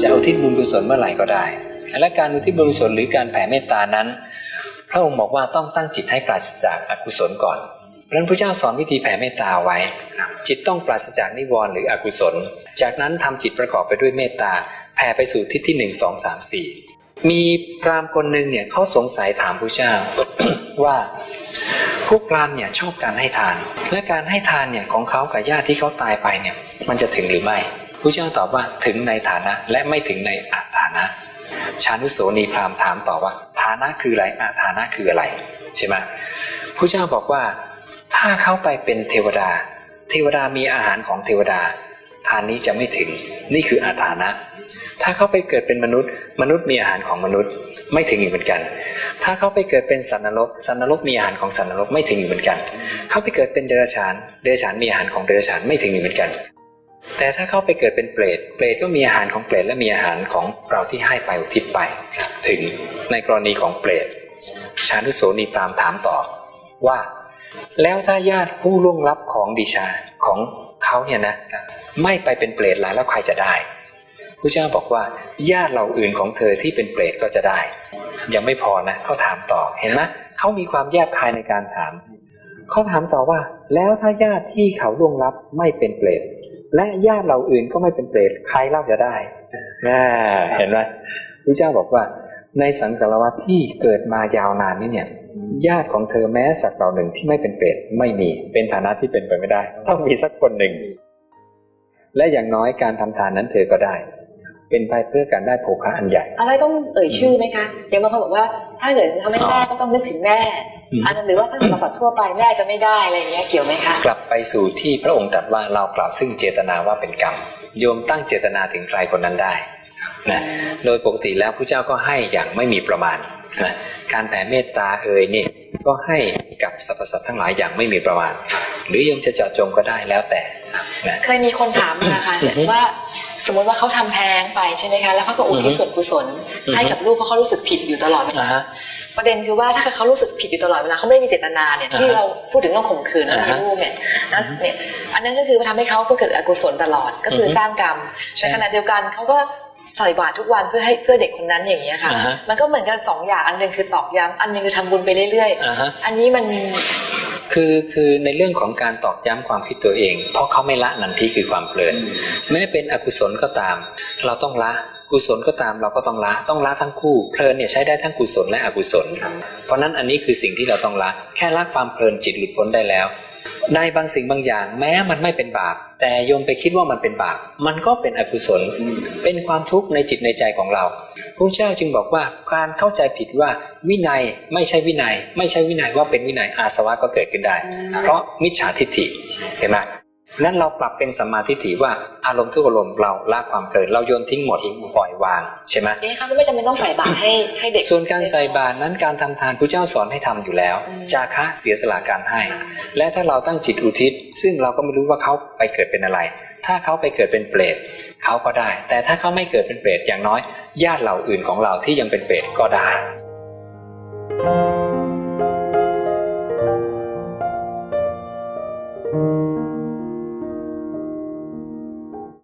จะอุทิศบุญกุศลเมื่อไหร่ก็ได้ และการอุทิศบุญกุศลหรือการแผ่เมตตานั้น พระองค์บอกว่าต้องตั้งจิตให้ปราศจากอกุศลก่อนเพราะนั้นพระเจ้าสอนวิธีแผ่เมตตาไว้ จิตต้องปราศจากนิวรณ์หรืออกุศล จากนั้นทำจิตประกอบไปด้วยเมตตาแผ่ไปสู่ทิศที่หนึ่งสองสามสี่มีพราหมณ์คนหนึ่งเนี่ยเขาสงสัยถามพระเจ้าว่าพวกพราหมณ์เนี่ยชอบการให้ทาน และการให้ทานเนี่ยของเขากับญาติที่เขาตายไปเนี่ยมันจะถึงหรือไม่ พระเจ้าตอบว่าถึงในฐานะและไม่ถึงในอาฐานะ ชานุโสนีพราหมณ์ถามต่อว่า ฐานะคืออะไรอาฐานะคืออะไรใช่ไหมพระเจ้าบอกว่า ถ้าเขาไปเป็นเทวดา เทวดามีอาหารของเทวดา ทานนี้จะไม่ถึง นี่คืออาฐานะ ถ้าเขาไปเกิดเป็นมนุษย์ มนุษย์มีอาหารของมนุษย์ไม่ถึงอีกเหมือนกัน ถ้าเขาไปเกิดเป็นสัตว์นรกสัตว์นรกมีอาหารของสัตว์นรกไม่ถึงอีกเหมือนกัน เขาไปเกิดเป็นเดรัจฉาน เดรัจฉานมีอาหารของเดรัจฉานไม่ถึงอีกเหมือนกัน แต่ถ้าเขาไปเกิดเป็นเปรต เปรตก็มีอาหารของเปรตและมีอาหารของเราที่ให้ไปอุทิศไป ถึงในกรณีของเปรต ชานุโสนีปรามถามต่อว่า แล้วถ้าญาติผู้ล่วงลับของดิชาของเขาเนี่ยนะไม่ไปเป็นเปรตแล้วแล้วใครจะได้พระเจ้าบอกว่าญาติเหล่าอื่นของเธอที่เป็นเปรตก็จะได้ ยังไม่พอนะเขาถามต่อเห็นไหมเขามีความแยบคายในการถามเขาถามต่อว่า แล้วถ้าญาติที่เขาล่วงลับไม่เป็นเปรต และญาติเราอื่นก็ไม่เป็นเปรตใครเล่าจะได้น่เห็นไหมพระเจ้าบอกว่า ในสังสารวัตที่เกิดมายาวนานนี้เนี่ย ญาติของเธอแม้สักเหล่าหนึ่งที่ไม่เป็นเปรตไม่มีเป็นฐานะที่เป็นไปไม่ได้ ต้องมีสักคนหนึ่ง และอย่างน้อยการทำทานนั้นเธอก็ได้ เป็นไปเพื่อการได้โภคะอันใหญ่ อะไรต้องเอ่ยชื่อไหมคะเดี๋ยวบางคนบอกว่าถ้าเกิดเขาไม่ได้ก็ต้องนึกถึงแม่อืมอันนั้นหรือว่าถ้าเป็นสัตว์ทั่วไปแม่จะไม่ได้อะไรอย่างเงี้ยเกี่ยวไหมคะกลับไปสู่ที่พระองค์ตรัสว่าเรากล่าวซึ่งเจตนาว่าเป็นกรรมโยมตั้งเจตนาถึงใครคนนั้นได้นะโดยปกติแล้วพระเจ้าก็ให้อย่างไม่มีประมาณนะการแผ่เมตตาเอ่ยนี่ก็ให้กับสรรพสัตว์ทั้งหลายอย่างไม่มีประมาณ หรือโยมจะเจาะจงก็ได้แล้วแต่นะเคยมีคนถามมาค่ะอือฮึว่า สมมติว่าเขาทำแท้งไปใช่ไหมคะแล้วเขาก็อุทิศอือฮึส่วนกุศลอือฮึให้กับลูกเพราะเขารู้สึกผิดอยู่ตลอดเวลาอ่าฮะประเด็นคือว่าถ้าเกิดเขารู้สึกผิดอยู่ตลอดเวลาเขาไม่ได้มีเจตนาเนี่ยอ่าฮะที่เราพูดถึงเรื่องข่มขืนอ่าเอาฮะที่ลูกเนี่ยนั่นเนี่ยอันนั้นก็คือทำให้เขาก็เกิดอกุศลตลอดก็คือออฮึสร้างกรรมใช่ในขณะเดียวกันเขาก็ใส่บาตรทุกวันเพื่อให้เพื่อเด็กคนนั้นอย่างเงี้ยค่ะอ่าฮะมันก็เหมือนกันสองอย่างอันหนึงคือตอกย้ำอันหนึงคือทำบุญไปเรื่อยอ่าฮะๆอันนี้มัน คือคือในเรื่องของการตอกย้ำความคิดตัวเอง เพราะเขาไม่ละนันทีคือความเพลินแม้เป็นอกุศลก็ตาม เราต้องละกุศลก็ตามเราก็ต้องละต้องละทั้งคู่เพลินเนี่ยใช้ได้ทั้งกุศลและอกุศล เพราะนั้นอันนี้คือสิ่งที่เราต้องละแค่ละความเพลินจิตหลุดพ้นได้แล้วในบางสิ่งบางอย่างแม้มันไม่เป็นบาป แต่โยมไปคิดว่ามันเป็นบาป มันก็เป็นอกุศล เป็นความทุกข์ในจิตในใจของเราพ ระเจ้าจึงบอกว่าการเข้าใจผิดว่าวินัยไม่ใช่วินัย ไม่ใช่วินัยว่าเป็นวินัยอาสวะก็เกิดขึ้นได้ เพราะมิจฉาทิฏฐิใช่ไหมนั้นเราปรับเป็นสัมมาทิฏฐิว่าอารมณ์ทุกอารมณ์เราละความเพลินเราโยนทิ้งหมดปล่อยวางใช่ไหมเอ๊ะเขาก็ไม่จำเป็นต้องใส่บาตรให้ให้เด็ก ส่วนการใส่บาตรนั้นการทำทานพระเจ้าสอนให้ทำอยู่แล้วอืมจาคะเสียสละการให้ และถ้าเราตั้งจิตอุทิศ ซึ่งเราก็ไม่รู้ว่าเขาไปเกิดเป็นอะไร ถ้าเขาไปเกิดเป็นเปรตเขาก็ได้ แต่ถ้าเขาไม่เกิดเป็นเปรตอย่างน้อย ญาติเหล่าอื่นของเราที่ยังเป็นเปรตก็ได้